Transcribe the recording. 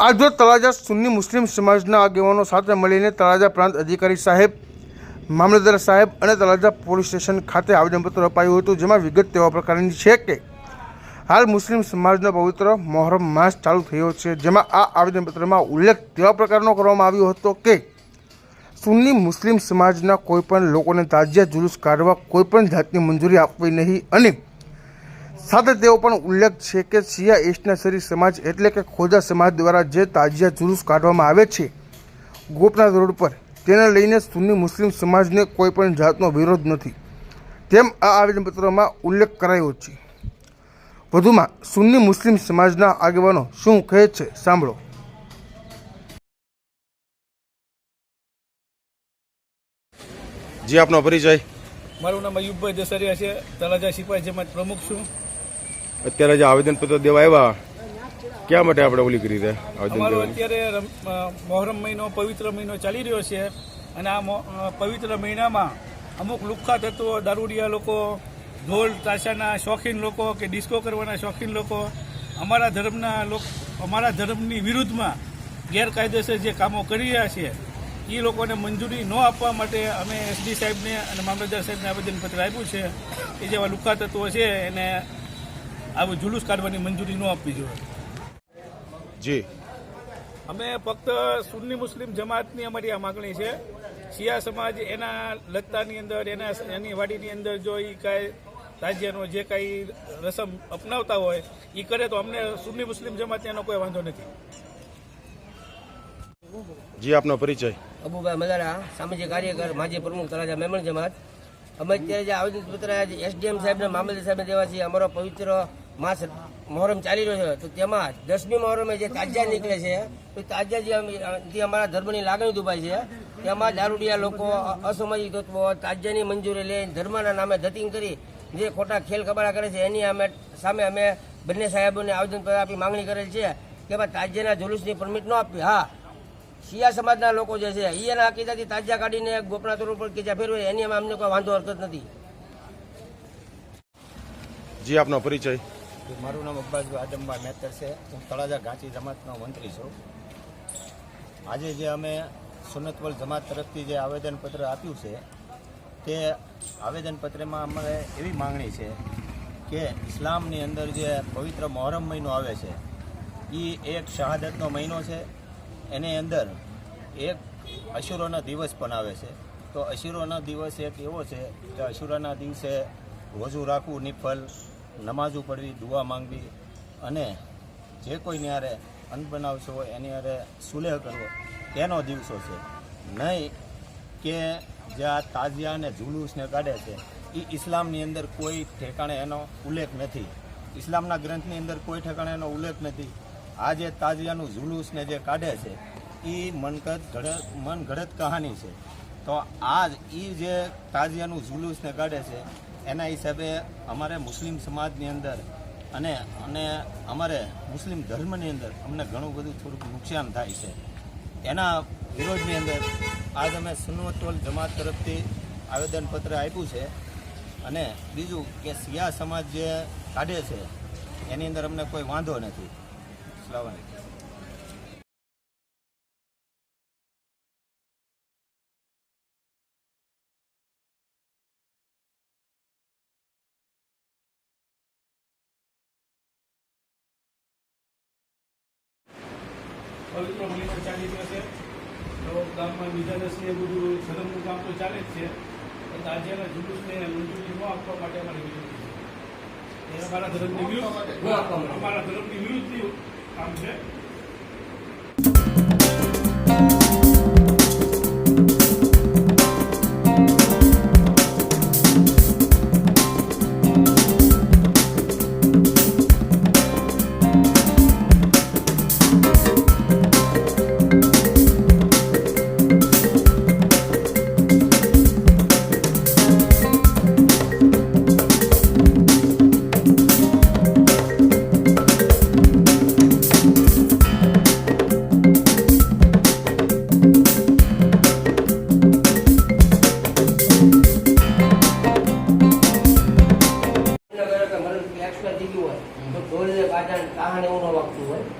આજરોજ તળાજા સુન્ની મુસ્લિમ સમાજના આગેવાનો સાથે મળીને તળાજા પ્રાંત અધિકારી સાહેબ, મામલતદાર સાહેબ અને તળાજા પોલીસ સ્ટેશન ખાતે આવેદનપત્ર અપાયું હતું, જેમાં વિગત તેવા પ્રકારની છે કે હાલ મુસ્લિમ સમાજનો પવિત્ર મોહરમ માસ ચાલુ થયો છે, જેમાં આ આવેદનપત્રમાં ઉલ્લેખ તેવા પ્રકારનો કરવામાં આવ્યો હતો કે સુન્ની મુસ્લિમ સમાજના કોઈપણ લોકોને તાજિયા જુલુસ કાઢવા કોઈપણ જાતની મંજૂરી આપવી નહીં અને સાથે તેઓ પણ ઉલ્લેખ છે કે શિયા ઇસ્ટનસરી સમાજ એટલે કે ખોજા સમાજ દ્વારા જે તાજિયા જુલુસ કાઢવામાં આવે છે ગોપનાથ રોડ પર તેને લઈને સુન્ની મુસ્લિમ સમાજને કોઈ પણ જાતનો વિરોધ નથી. તેમ આ આવેદનપત્રમાં ઉલ્લેખ કરાયો છે. વધુમાં સુન્ની મુસ્લિમ સમાજના આગેવાનો શું કહે છે સાંભળો. જી આપનો પરિચય. મારું નામ અયુબભાઈ દસરિયા છે. તળાજા સિપાહી જેમાં પ્રમુખ છું. અત્યારે જે આવેદનપત્ર દેવા આવ્યા ક્યાં માટે આપણે ઓલી કરી છે અમારો અત્યારે રમ- મોહરમ મહિનો પવિત્ર મહિનો ચાલી રહ્યો છે અને આ પવિત્ર મહિનામાં અમુક લુખ્ખા તત્વો દારૂડિયા લોકો ઢોલ તાશાના શોખીન લોકો કે ડિસ્કો કરવાના શોખીન લોકો અમારા ધર્મના લોક અમારા ધર્મની વિરુદ્ધમાં ગેરકાયદેસર જે કામો કરી રહ્યા છે એ લોકોને મંજૂરી ન આપવા માટે અમે એસડી સાહેબને અને મામલતદાર સાહેબને આવેદનપત્ર આપ્યું છે. એ જેવા લુખ્ખા તત્વો છે એને આવું જુલુસ કાઢવાની મંજૂરી ન આપવી જોઈએ. જી. અમે ફક્ત સુન્ની મુસ્લિમ જમાતની અમારી આ માગણી છે. શિયા સમાજ એના લત્તાની અંદર એના એની વાડીની અંદર જો એ કાંઈ રાજ્યનો જે કાંઈ રસમ અપનાવતા હોય એ કરે તો અમને સુન્ની મુસ્લિમ જમાતને એનો કોઈ વાંધો નથી. જી આપનો પરિચય. અબુભાઈ મદારા સામાજિક કાર્યકર માજી પ્રમુખ તળાજા મેમણ જમાત. અમે અત્યારે જે આવેદન આવેદનપત્ર એસડીએમ સાહેબને મામલતદાર સાહેબને દેવા છીએ. અમારો પવિત્ર માસ મોહરમ ચાલી રહ્યો છે. તો તેમાં દસમી મોહરમે જે તાજિયા નીકળે છે, તો તાજા જે અમે- જે અમારા ધર્મની લાગણી દુભાઈ છે, તેમાં દારૂડિયા લોકો, અસામાજિક તત્વો તાજિયાની મંજૂરી લઈને ધર્મના નામે ધતિંગ કરી જે ખોટા ખેલ કબાડા કરે છે, એની અમે સામે અમે બંને સાહેબોને આવેદનપત્ર આપી માંગણી કરેલ છે કે ભાઈ તાજિયાના જુલુસની પરમિટ ન આપવી. હા શિયા સમાજના લોકો જે છે એ એના અકીદાથી તાજા કાઢીને ગોપનાથ રોડ પર કે જ્યાં ફેરવે એની અમે અમને કોઈ વાંધો હરકત નથી. જી આપનો પરિચય. મારું નામ અબ્બાસ આદમભાઈ મેતર છે. હું તળાજા ઘાંચી જમાતનો મંત્રી છું. આજે જે અમે સુનતવલ જમાત તરફથી જે આવેદનપત્ર આપ્યું છે તે આવેદનપત્રમાં અમારે એવી માંગણી છે કે ઇસ્લામની અંદર જે પવિત્ર મોહરમ મહિનો આવે છે એ એક શહાદતનો મહિનો છે. એની અંદર એક અશુરોનો દિવસ પણ આવે છે. તો અશુરોનો દિવસ એક એવો છે કે અશુરાના દિવસે રોજુ રાખવું નિફલ નમાઝું પડવી દુઆ માંગવી અને જે કોઈને હારે બનાવશો હોય, એની હારે સુલેહ કરવો તેનો દિવસો છે. નહીં કે જે આ તાજિયા અને જુલુસને કાઢે છે એ ઇસ્લામની અંદર કોઈ ઠેકાણે એનો ઉલ્લેખ નથી. ઇસ્લામના ગ્રંથની અંદર કોઈ ઠેકાણે એનો ઉલ્લેખ નથી. આ જે તાજિયાનું જુલુસને જે કાઢે છે એ મનગત ઘડત મનઘડત કહાની છે. તો આ એ જે તાજિયાનું જુલુસને કાઢે છે, એના હિસાબે અમારે મુસ્લિમ સમાજની અંદર અને અને અમારે મુસ્લિમ ધર્મની અંદર અમને ઘણું બધું થોડુંક નુકસાન થાય છે. એના વિરોધની અંદર આજ અમે સુન્નતવલ જમાત તરફથી આવેદનપત્ર આપ્યું છે. અને બીજું કે સિયા સમાજ જે કાઢે છે, એની અંદર અમને કોઈ વાંધો નથી. વાલેકુમ. પવિત્ર મહિનો ચાલી રહ્યો છે. તો ગામમાં બીજા દસને બધું ધર્મનું કામ તો ચાલે જ છે. પણ તાજિયાના જુલુસને મંજૂરી ન આપવા માટે અમારે વિરોધ છે. અમારા ધર્મની વિરુદ્ધ અમારા ધર્મની વિરુદ્ધની કામ ને તાહણ એવું ન વાગતું હોય.